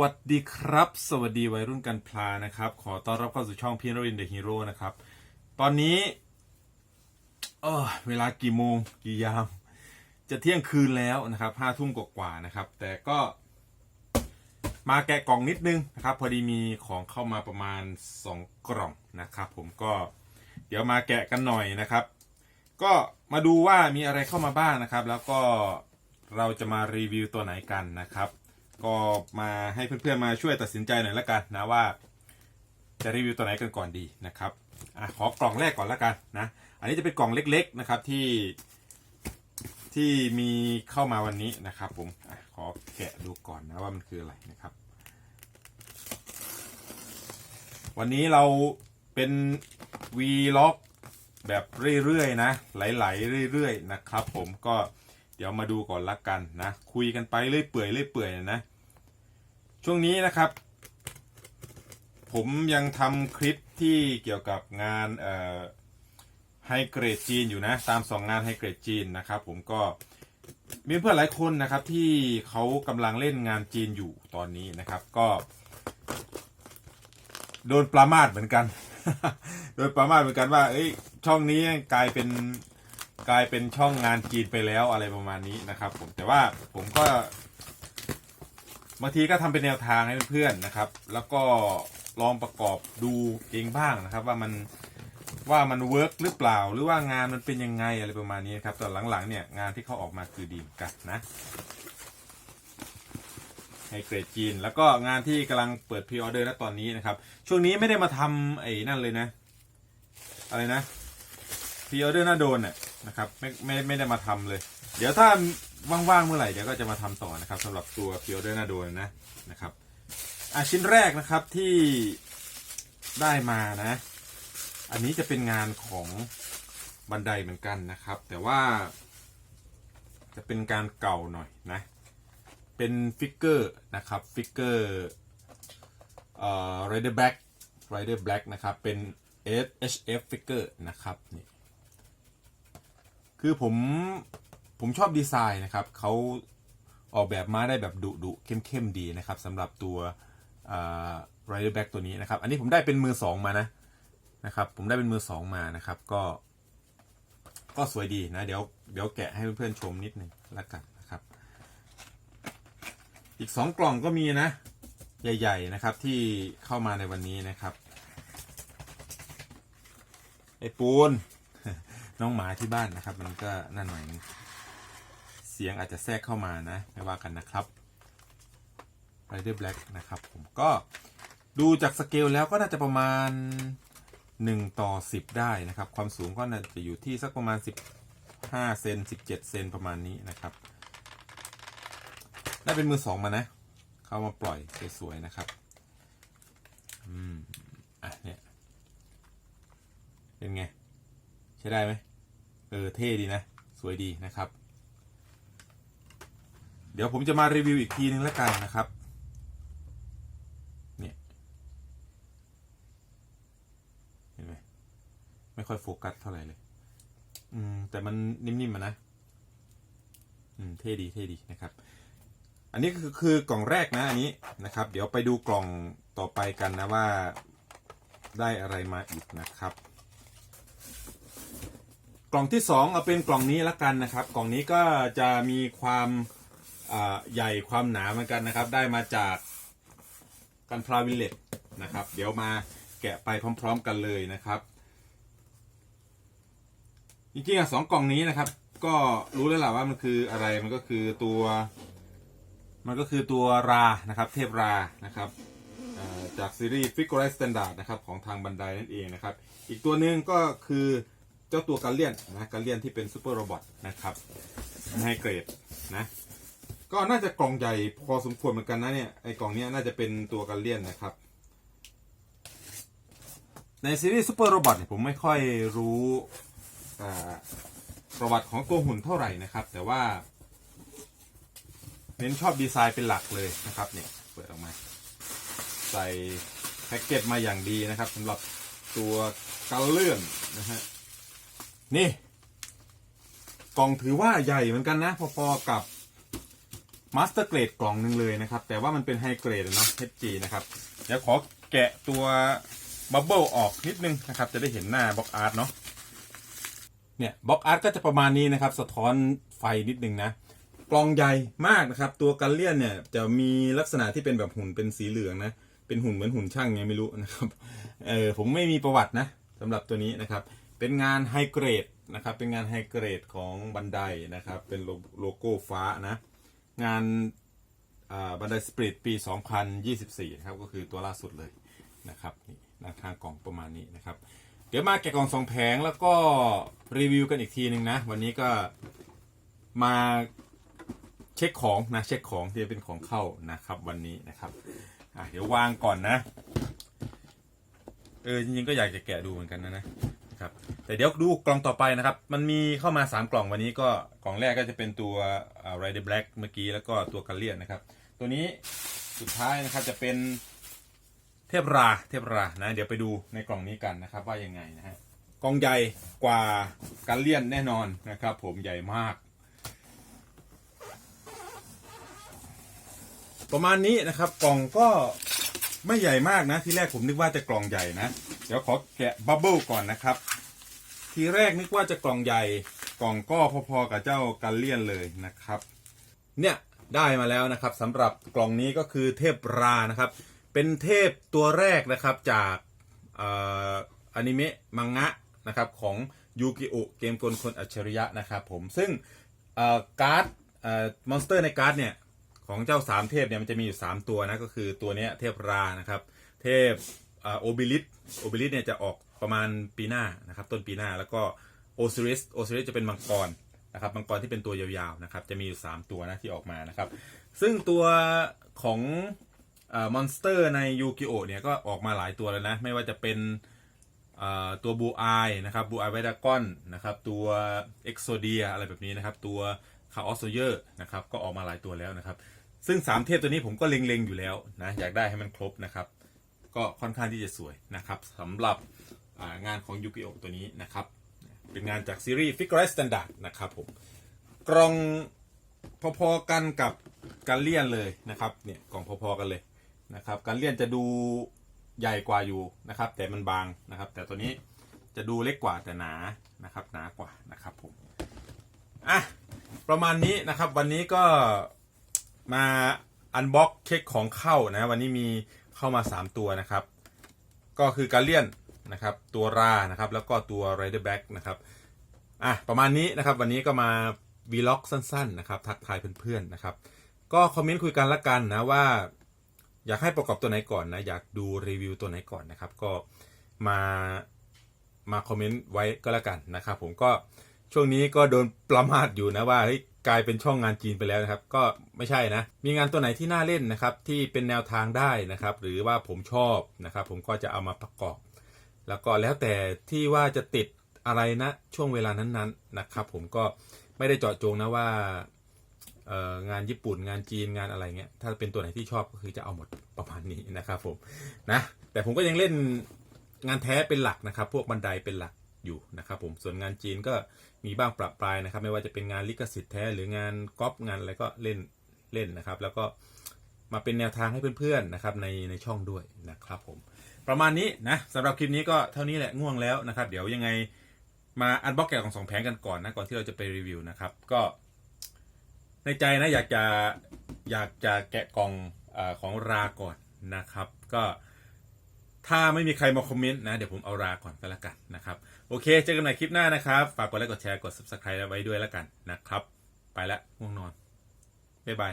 วัสดีครับ สวัสดีวัยรุ่นกันพลานะครับ ขอต้อนรับเข้าสู่ช่องพีนรินเดอะฮีโร่นะครับ ตอนนี้เออเวลากี่โมงกี่ยาม จะเที่ยงคืนแล้วนะครับห้าทุ่มกว่าๆนะครับ แต่ก็มาแกะกล่องนิดนึงนะครับ พอดีมีของเข้ามาประมาณ 2 กล่องนะครับ ผมก็เดี๋ยวมาแกะกันหน่อยนะครับ ก็มาดูว่ามีอะไรเข้ามาบ้างนะครับ แล้วก็เราจะมารีวิวตัวไหนกันนะครับ ก็มาให้เพื่อนๆมาช่วยตัดสินใจหน่อยละกันนะว่า จะรีวิวตัวไหนกันก่อนดีนะครับอะขอกล่องแรกก่อนละกันนะ อันนี้จะเป็นกล่องเล็กๆนะครับที่ที่มีเข้ามาวันนี้นะครับผมอะขอแกะดูก่อนนะว่ามันคืออะไรนะครับ วันนี้เราเป็นวีล็อกแบบเรื่อยๆนะ ไหลๆเรื่อยๆนะครับ ผมก็เดี๋ยวมาดูก่อนละกันนะ คุยกันไปเรื่อยเปื่อยเรื่อยเปื่อยนะ ช่วงนี้นะครับ ผมยังทำคลิปที่เกี่ยวกับงานไฮเกรดจีนอยู่นะ ตามสองงานไฮเกรดจีนนะครับ ผมก็มีเพื่อนหลายคนนะครับที่เขากำลังเล่นงานจีนอยู่ตอนนี้นะครับ ก็ โดนประมาทเหมือนกัน โดนประมาทเหมือนกันว่าเอ้ยช่องนี้กลายเป็นกลายเป็นช่องงานจีนไปแล้วอะไรประมาณนี้นะครับ ผมแต่ว่าผมก็ บางทีก็ทำเป็นแนวทางให้เพื่อนๆนะครับ แล้วก็ลองประกอบดูเองบ้างนะครับ ว่ามันว่ามันเวิร์กหรือเปล่า หรือว่างานมันเป็นยังไงอะไรประมาณนี้ครับแต่หลังๆเนี่ยงานที่เขาออกมาคือดีมกันนะให้เกรดจีน แล้วก็งานที่กำลังเปิดพรีออเดอร์ณตอนนี้นะครับ ช่วงนี้ไม่ได้มาทำไอ้นั่นเลยนะ อะไรนะพรีออเดอร์หน้าโดนน่ะนะครับไม่ไม่ไม่ได้มาทำเลย เดี๋ยวถ้า ว่างๆเมื่อไหร่เดี๋ยวก็จะมาทำต่อนะครับสำหรับตัวพรีออเดอร์หน้าโดนนะนะครับอะชิ้นแรกนะครับที่ได้มานะ อันนี้จะเป็นงานของบันไดเหมือนกันนะครับ แต่ว่า จะเป็นการเก่าหน่อยนะ เป็นฟิกเกอร์นะครับฟิกเกอร์เอ่อ Rider Black Rider Black นะครับเป็น SHF figure นะครับนี่คือผม ผมชอบดีไซน์นะครับเขาออกแบบมาได้แบบดุดุเข้มเข้มดีนะครับสำหรับตัวอ่า Rider Black ตัวนี้นะครับ อันนี้ผมได้เป็นมือสองมานะนะครับ ผมได้เป็นมือสองมานะครับ ก็ ก็สวยดีนะ เดี๋ยวเดี๋ยวแกะให้เพื่อนๆชมนิดนึงละกันนะครับ อีกสองกล่องก็มีนะ ใหญ่ ๆ นะครับ ที่เข้ามาในวันนี้นะครับไอปูนน้องหมาที่บ้านนะครับ มันก็นั่นหน่อยนึง สียงอาจจะแทรกเข้ามานะ ไม่ว่ากันนะครับ Rider Black นะครับ ผมก็ดูจากสเกลแล้วก็น่าจะประมาณ 1 ต่อ 10 ได้นะครับ ความสูงก็น่าจะอยู่ที่สักประมาณ 15เซน17 เซนประมาณนี้นะครับได้เป็นมือสองมานะ เข้ามาปล่อยสวยๆนะครับ อืม อะเนี่ย เป็นไง ใช้ได้ไหม เออ เท่ดีนะ สวยดีนะครับ เดี๋ยวผมจะมารีวิวอีกทีนึงแล้วกันนะครับ เนี่ยเห็นไหมไม่ค่อยโฟกัสเท่าไหร่เลย อืม แต่มันนิ่มๆมานะ อืม เท่ดีเท่ดีนะครับ อันนี้คือคือกล่องแรกนะอันนี้นะครับ เดี๋ยวไปดูกล่องต่อไปกันนะว่าได้อะไรมาอีกนะครับ กล่องที่สองเอาเป็นกล่องนี้ละกันนะครับ กล่องนี้ก็จะมีความ ใหญ่ความหนาเหมือนกันนะครับ ได้มาจากกันพลาวิเลตนะครับ เดี๋ยวมาแกะไปพร้อม ๆ กันเลยนะครับ จริงๆอะสองกล่องนี้นะครับ ก็รู้แล้วแหละว่ามันคืออะไรมันก็คือตัว มันก็คือตัวรานะครับ เทพรานะครับจากซีรีส์ Figure Standard นะครับของทางบันไดนั่นเองนะครับ อีกตัวหนึ่งก็คือเจ้าตัวการเลียนนะการเลียนที่เป็นซูเปอร์โรบอทนะครับให้เกรดนะ ก็น่าจะกล่องใหญ่พอสมควรเหมือนกันนะเนี่ยไอกล่องเนี้ยน่าจะเป็นตัวการเลียนนะครับ ในซีรีส์ซูเปอร์โรบอทเนี่ยผมไม่ค่อยรู้ประวัติของตัวหุ่นเท่าไหร่นะครับ แต่ว่า เน้นชอบดีไซน์เป็นหลักเลยนะครับเนี่ยเปิดออกมา ใส่แพ็กเกจมาอย่างดีนะครับสำหรับตัวกันเลื่อนนะฮะนี่ กล่องถือว่าใหญ่เหมือนกันนะ พอๆกับ มาสเตอร์เกรดกล่องหนึ่งเลยนะครับ แต่ว่ามันเป็นไฮเกรดเนาะ HG นะครับ เดี๋ยวขอแกะตัวบับเบิลออกนิดนึงนะครับ จะได้เห็นหน้าบล็อกอาร์ตเนาะเนี่ยบล็อกอาร์ตก็จะประมาณนี้นะครับ สะท้อนไฟนิดนึงนะ กล่องใหญ่มากนะครับ ตัวกันเลียนเนี่ยจะมีลักษณะที่เป็นแบบหุ่นเป็นสีเหลืองนะ เป็นหุ่นเหมือนหุ่นช่างไงไม่รู้นะครับ เออผมไม่มีประวัตินะสำหรับตัวนี้นะครับ เป็นงานไฮเกรดนะครับ เป็นงานไฮเกรดของบันไดนะครับ เป็นโลโลโก้ฟ้านะ งานบันไดสปริตปี 2024 นะครับ ก็คือตัวล่าสุดเลยนะครับนี่หน้าทางกล่องประมาณนี้นะครับ เดี๋ยวมาแกะกล่องสองแผงแล้วก็รีวิวกันอีกทีหนึ่งนะ วันนี้ก็มาเช็คของนะเช็คของที่เป็นของเข้านะครับวันนี้นะครับอะเดี๋ยววางก่อนนะเออจริงๆก็อยากจะแกะดูเหมือนกันนะนะครับแต่เดี๋ยวดูกล่องต่อไปนะครับ มันมีเข้ามา 3 กล่องวันนี้ก็กล่องแรกก็จะเป็นตัว ไรเดอร์แบล็กเมื่อกี้แล้วก็ตัวกัลเลียนนะครับ ตัวนี้สุดท้ายนะครับจะเป็นเทพราเทพรานะ เดี๋ยวไปดูในกล่องนี้กันนะครับว่ายังไงนะฮะกล่องใหญ่กว่ากัลเลียนแน่นอนนะครับ ผมใหญ่มาก ประมาณนี้นะครับกล่องก็ไม่ใหญ่มากนะ ที่แรกผมนึกว่าจะกล่องใหญ่นะ เดี๋ยวขอแกะบับเบิลก่อนนะครับ ทีแรกนึกว่าจะกล่องใหญ่ กล่องก็พอๆกับเจ้ากันเลียนเลยนะครับ เนี่ยได้มาแล้วนะครับสำหรับกล่องนี้ก็คือเทพรานะครับ เป็นเทพตัวแรกนะครับจากอนิเมะมังงะนะครับของยูกิโอเกมกลคนอัจฉริยะนะครับผมซึ่งการ์ดมอนสเตอร์ในการ์ดเนี่ยของเจ้าสามเทพเนี่ยมันจะมีอยู่ 3 ตัวนะก็คือตัวนี้เทพรานะครับ เทพโอบิลิสโอบิลิสเนี่ยจะออกประมาณปีหน้านะครับ ต้นปีหน้าแล้วก็ โอซิริสโอซิริสจะเป็นมังกรนะครับมังกรที่เป็นตัวยาวๆนะครับจะมีอยู่ 3 ตัวนะที่ออกมานะครับ ซึ่งตัวของมอนสเตอร์ในยูกิโอเนี่ยก็ออกมาหลายตัวแล้วนะ ไม่ว่าจะเป็นตัวบูอายนะครับบูอายไวดากอนนะครับตัวเอ็กโซเดียอะไรแบบนี้นะครับ ตัวคาออสโซเยอร์นะครับก็ออกมาหลายตัวแล้วนะครับ ซึ่งสามเทพตัวนี้ผมก็เล็งๆอยู่แล้วนะอยากได้ให้มันครบนะครับ ก็ค่อนข้างที่จะสวยนะครับสำหรับางานของยูกิโอตัวนี้นะครับ เป็นงานจากซีรีส์ Figure Standard นะครับผมกล่องพอๆกันกับการเลียนเลยนะครับเนี่ยกล่องพอๆกันเลยนะครับการเลียนจะดูใหญ่กว่าอยู่นะครับ แต่มันบางนะครับ แต่ตัวนี้จะดูเล็กกว่าแต่หนานะครับหนากว่านะครับผมอะประมาณนี้นะครับวันนี้ก็มาอันบ็อกเช็คของเข้านะวันนี้มีเข้ามา 3 ตัวนะครับ ก็คือการเลียน นะครับตัวรานะครับแล้วก็ตัว Rider Back นะครับอะประมาณนี้นะครับวันนี้ก็มาวีล็อกสั้นๆนะครับทักทายเพื่อนๆนะครับก็คอมเมนต์คุยกันละกันนะว่า อยากให้ประกอบตัวไหนก่อนนะอยากดูรีวิวตัวไหนก่อนนะครับก็มามาคอมเมนต์ไว้ก็แล้วกันนะครับผมก็ช่วงนี้ก็โดนประมาทอยู่นะว่าเฮ้ยกลายเป็นช่องงานจีนไปแล้วนะครับ ก็ไม่ใช่นะ มีงานตัวไหนที่น่าเล่นนะครับ ที่เป็นแนวทางได้นะครับ หรือว่าผมชอบนะครับ ผมก็จะเอามาประกอบ แล้วก็แล้วแต่ที่ว่าจะติดอะไรนะช่วงเวลานั้นๆนะครับ ผมก็ไม่ได้เจาะจงนะว่างานญี่ปุ่นงานจีนงานอะไรเงี้ยถ้าเป็นตัวไหนที่ชอบก็คือจะเอาหมดประมาณนี้นะครับผมนะแต่ผมก็ยังเล่นงานแท้เป็นหลักนะครับ พวกบันไดเป็นหลักอยู่นะครับผมส่วนงานจีนก็มีบ้างประปรายนะครับ ไม่ว่าจะเป็นงานลิขสิทธิ์แท้หรืองานก๊อปงานอะไรก็เล่นเล่นนะครับ แล้วก็มาเป็นแนวทางให้เพื่อนๆนะครับในในช่องด้วยนะครับผม ประมาณนี้นะสำหรับคลิปนี้ก็เท่านี้แหละง่วงแล้วนะครับ เดี๋ยวยังไงมาอันบ็อกแกะของสองแผงกันก่อนนะก่อนที่เราจะไปรีวิวนะครับ ก็ ในใจนะอยากจะอยากจะแกะกล่องอของราก่อนนะครับ ก็ถ้าไม่มีใครมาคอมเมนต์นะเดี๋ยวผมเอาราก่อนก็แล้วกันนะครับ โอเค เจอกันใหม่คลิปหน้านะครับ ฝากกดไลค์กดแชร์กด subscribe ไว้ด้วยแล้วกันนะครับ ไปละง่วงนอนบ๊ายบาย